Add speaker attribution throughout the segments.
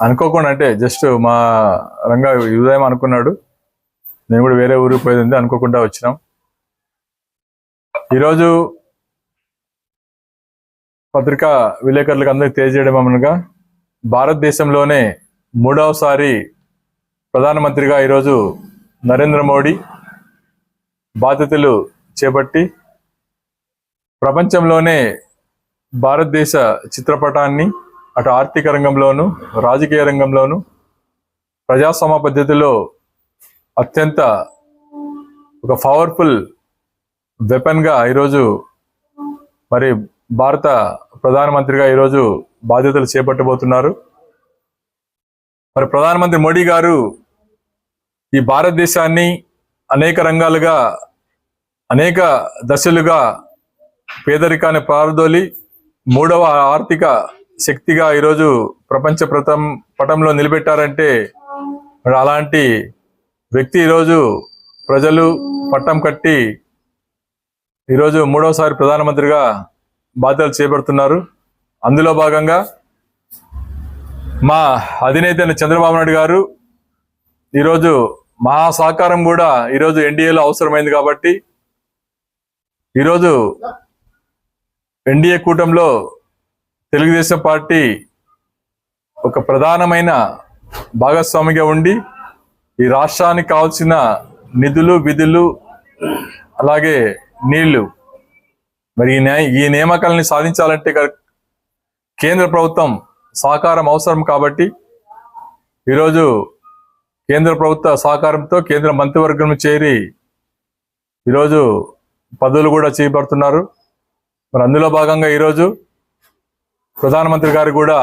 Speaker 1: అనుకోకుండా అంటే జస్ట్ మా రంగా ఉదయం అనుకున్నాడు. నేను కూడా వేరే ఊరికి పోయింది అనుకోకుండా వచ్చినాం. ఈరోజు పత్రికా విలేకరులకు అందరికీ తెలియజేయడం అనగా భారతదేశంలోనే మూడవసారి ప్రధానమంత్రిగా ఈరోజు నరేంద్ర మోడీ బాధ్యతలు చేపట్టి ప్రపంచంలోనే భారతదేశ చిత్రపటాన్ని అటు ఆర్థిక రంగంలోను రాజకీయ రంగంలోను ప్రజాస్వామ్య పద్ధతిలో అత్యంత ఒక పవర్ఫుల్ వెపన్గా ఈరోజు మరి భారత ప్రధానమంత్రిగా ఈరోజు బాధ్యతలు చేపట్టబోతున్నారు. మరి ప్రధానమంత్రి మోడీ గారు ఈ భారతదేశాన్ని అనేక రంగాలుగా అనేక దశలుగా పేదరికాన్ని పారదోలి మూడవ ఆర్థిక శక్తిగా ఈరోజు ప్రపంచ ప్రథం పటంలో నిలబెట్టారంటే మరి అలాంటి వ్యక్తి ఈరోజు ప్రజలు పట్టం కట్టి ఈరోజు మూడవసారి ప్రధానమంత్రిగా బాధ్యతలు చేపడుతున్నారు. అందులో భాగంగా మా అధినేత చంద్రబాబు నాయుడు గారు ఈరోజు మా సహకారం కూడా ఈరోజు ఎన్డీఏలో అవసరమైంది కాబట్టి ఈరోజు ఎన్డీఏ కూటమిలో తెలుగుదేశం పార్టీ ఒక ప్రధానమైన భాగస్వామిగా ఉండి ఈ రాష్ట్రానికి కావాల్సిన నిధులు విధులు అలాగే నీళ్ళు. మరి ఈ ఈ నియామకాలని సాధించాలంటే కేంద్ర ప్రభుత్వం సహకారం అవసరం కాబట్టి ఈరోజు కేంద్ర ప్రభుత్వ సహకారంతో కేంద్ర మంత్రివర్గం చేరి ఈరోజు పదవులు కూడా చేపడుతున్నారు. మరి అందులో భాగంగా ఈరోజు ప్రధానమంత్రి గారు కూడా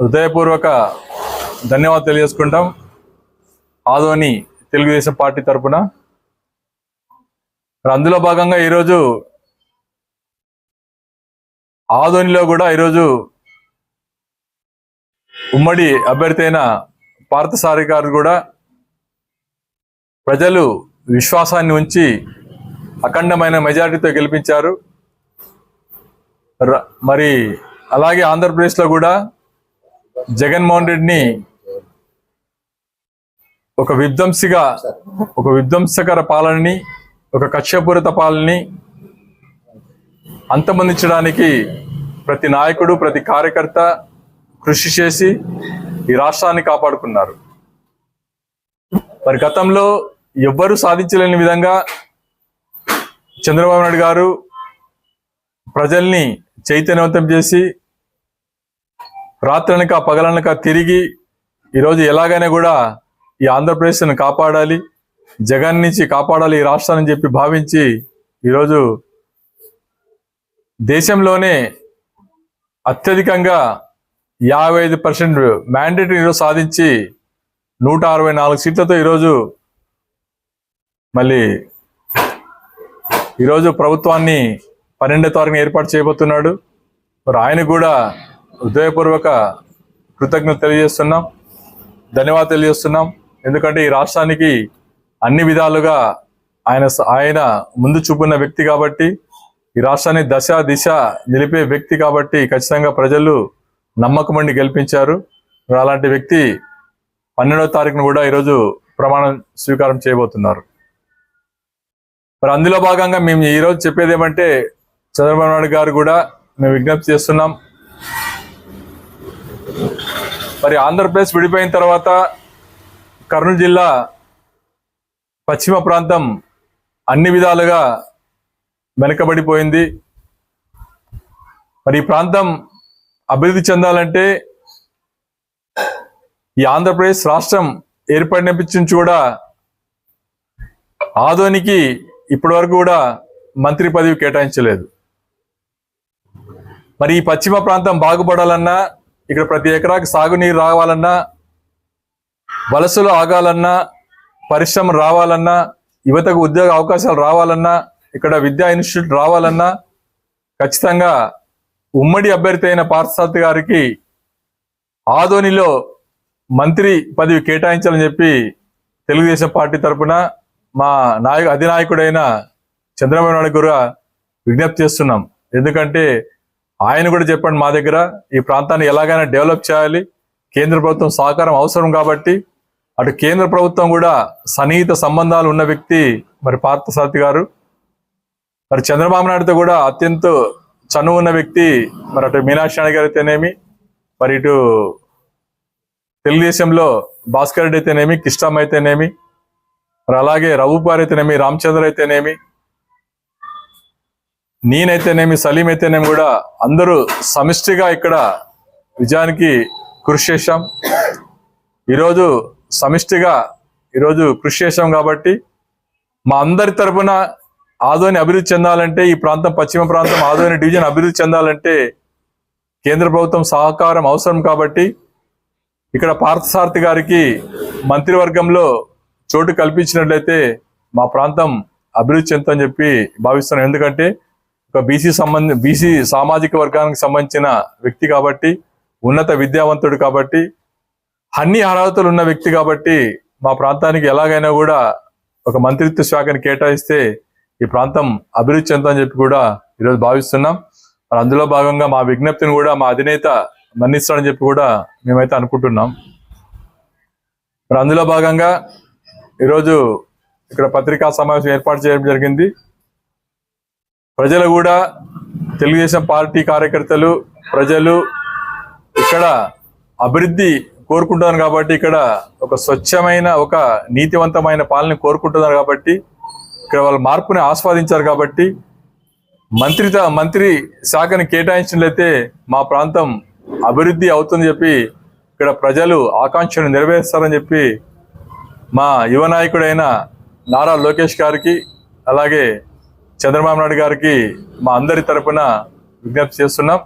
Speaker 1: హృదయపూర్వక ధన్యవాదాలు తెలియజేసుకుంటాం. ఆదోని తెలుగుదేశం పార్టీ తరపున. అందులో భాగంగా ఈరోజు ఆదోనిలో కూడా ఈరోజు ఉమ్మడి అభ్యర్థి అయిన పార్థసారి గారు కూడా ప్రజలు విశ్వాసాన్ని ఉంచి అఖండమైన మెజారిటీతో గెలిపించారు. మరి అలాగే ఆంధ్రప్రదేశ్లో కూడా జగన్మోహన్ రెడ్డిని ఒక విధ్వంసిగా ఒక విధ్వంసకర పాలనని ఒక కక్షపూరిత పాలనని అంతమందించడానికి ప్రతి నాయకుడు ప్రతి కార్యకర్త కృషి చేసి ఈ రాష్ట్రాన్ని కాపాడుకున్నారు. మరి గతంలో ఎవ్వరూ సాధించలేని విధంగా చంద్రబాబు నాయుడు గారు ప్రజల్ని చైతన్యవంతం చేసి రాత్రనక పగలనక తిరిగి ఈరోజు ఎలాగైనా కూడా ఈ ఆంధ్రప్రదేశ్ను కాపాడాలి జగన్ నుంచి కాపాడాలి ఈ రాష్ట్రాన్ని చెప్పి భావించి ఈరోజు దేశంలోనే అత్యధికంగా యాభై ఐదు పర్సెంట్ మ్యాండేట్ ఈరోజు సాధించి నూట అరవై నాలుగు సీట్లతో ఈరోజు మళ్ళీ ఈరోజు ప్రభుత్వాన్ని పన్నెండో తారీఖున ఏర్పాటు చేయబోతున్నాడు. మరి ఆయన కూడా హృదయపూర్వక కృతజ్ఞత తెలియజేస్తున్నాం. ధన్యవాదాలు తెలియజేస్తున్నాం. ఎందుకంటే ఈ రాష్ట్రానికి అన్ని విధాలుగా ఆయన ఆయన ముందు చూపున్న వ్యక్తి కాబట్టి ఈ రాష్ట్రాన్ని దశ దిశ నిలిపే వ్యక్తి కాబట్టి ఖచ్చితంగా ప్రజలు నమ్మకమండి గెలిపించారు. అలాంటి వ్యక్తి పన్నెండవ తారీఖున కూడా ఈరోజు ప్రమాణం స్వీకారం చేయబోతున్నారు. మరి అందులో భాగంగా మేము ఈరోజు చెప్పేది ఏమంటే చంద్రబాబు నాయుడు గారు కూడా మేము విజ్ఞప్తి చేస్తున్నాం. మరి ఆంధ్రప్రదేశ్ విడిపోయిన తర్వాత కర్నూలు జిల్లా పశ్చిమ ప్రాంతం అన్ని విధాలుగా వెనకబడిపోయింది. మరి ఈ ప్రాంతం అభివృద్ధి చెందాలంటే ఈ ఆంధ్రప్రదేశ్ రాష్ట్రం ఏర్పడినప్పటి నుంచి కూడా ఆదోనికి ఇప్పటి వరకు కూడా మంత్రి పదవి కేటాయించలేదు. మరి ఈ పశ్చిమ ప్రాంతం బాగుపడాలన్నా ఇక్కడ ప్రతి ఎకరాకి సాగునీరు రావాలన్నా వలసలు ఆగాలన్నా పరిశ్రమ రావాలన్నా యువతకు ఉద్యోగ అవకాశాలు రావాలన్నా ఇక్కడ విద్యా ఇన్స్టిట్యూట్ రావాలన్నా ఖచ్చితంగా ఉమ్మడి అభ్యర్థి అయిన పార్థసారథి గారికి ఆదోనిలో మంత్రి పదవి కేటాయించాలని చెప్పి తెలుగుదేశం పార్టీ తరపున మా నాయక అధినాయకుడైన చంద్రబాబు నాయుడు గారు విజ్ఞప్తి చేస్తున్నాం. ఎందుకంటే ఆయన కూడా చెప్పండి మా దగ్గర ఈ ప్రాంతాన్ని ఎలాగైనా డెవలప్ చేయాలి. కేంద్ర ప్రభుత్వం సహకారం అవసరం కాబట్టి అటు కేంద్ర ప్రభుత్వం కూడా సన్నిహిత సంబంధాలు ఉన్న వ్యక్తి మరి పార్థసారథి గారు. మరి చంద్రబాబు నాయుడుతో కూడా అత్యంత చనువు ఉన్న వ్యక్తి మరి అటు మీనాక్షి నాయుడు గారు అయితేనేమి మరి ఇటు తెలుగుదేశంలో భాస్కర్ రెడ్డి అయితేనేమి కిష్టం అయితేనేమి మరి అలాగే రఘుపార్ అయితేనేమి రామచంద్ర అయితేనేమి నేనైతేనేమి సలీం అయితేనేమి కూడా అందరూ సమిష్టిగా ఇక్కడ విజయానికి కృషి చేశాం. ఈరోజు సమిష్టిగా ఈరోజు కృషి చేశాం కాబట్టి మా అందరి తరపున ఆదోని అభివృద్ధి చెందాలంటే ఈ ప్రాంతం పశ్చిమ ప్రాంతం ఆదోని డివిజన్ అభివృద్ధి చెందాలంటే కేంద్ర ప్రభుత్వం సహకారం అవసరం కాబట్టి ఇక్కడ పార్థసారథి గారికి మంత్రివర్గంలో చోటు కల్పించినట్లయితే మా ప్రాంతం అభివృద్ధి చెందుతుందని చెప్పి భావిస్తున్నాను ఎందుకంటే ఒక బీసీ సంబంధ బీసీ సామాజిక వర్గానికి సంబంధించిన వ్యక్తి కాబట్టి ఉన్నత విద్యావంతుడు కాబట్టి అన్ని అర్హతలు ఉన్న వ్యక్తి కాబట్టి మా ప్రాంతానికి ఎలాగైనా కూడా ఒక మంత్రిత్వ శాఖని కేటాయిస్తే ఈ ప్రాంతం అభివృద్ధి చెందని చెప్పి కూడా ఈరోజు భావిస్తున్నాం. మరి అందులో భాగంగా మా విజ్ఞప్తిని కూడా మా అధినేత మన్నిస్తాడని చెప్పి కూడా మేమైతే అనుకుంటున్నాం. మరి అందులో భాగంగా ఈరోజు ఇక్కడ పత్రికా సమావేశం ఏర్పాటు చేయడం జరిగింది. ప్రజలు కూడా తెలుగుదేశం పార్టీ కార్యకర్తలు ప్రజలు ఇక్కడ అభివృద్ధి కోరుకుంటున్నారు కాబట్టి ఇక్కడ ఒక స్వచ్ఛమైన ఒక నీతివంతమైన పాలన కోరుకుంటున్నారు కాబట్టి ఇక్కడ వాళ్ళు మార్పుని ఆస్వాదించారు కాబట్టి మంత్రిత మంత్రి శాఖని కేటాయించినట్లయితే మా ప్రాంతం అభివృద్ధి అవుతుందని చెప్పి ఇక్కడ ప్రజలు ఆకాంక్షను నెరవేరుస్తారని చెప్పి మా యువ నాయకుడైన నారా లోకేష్ గారికి అలాగే చంద్రబాబు నాయుడు గారికి మా అందరి తరపున విజ్ఞప్తి చేస్తున్నాం.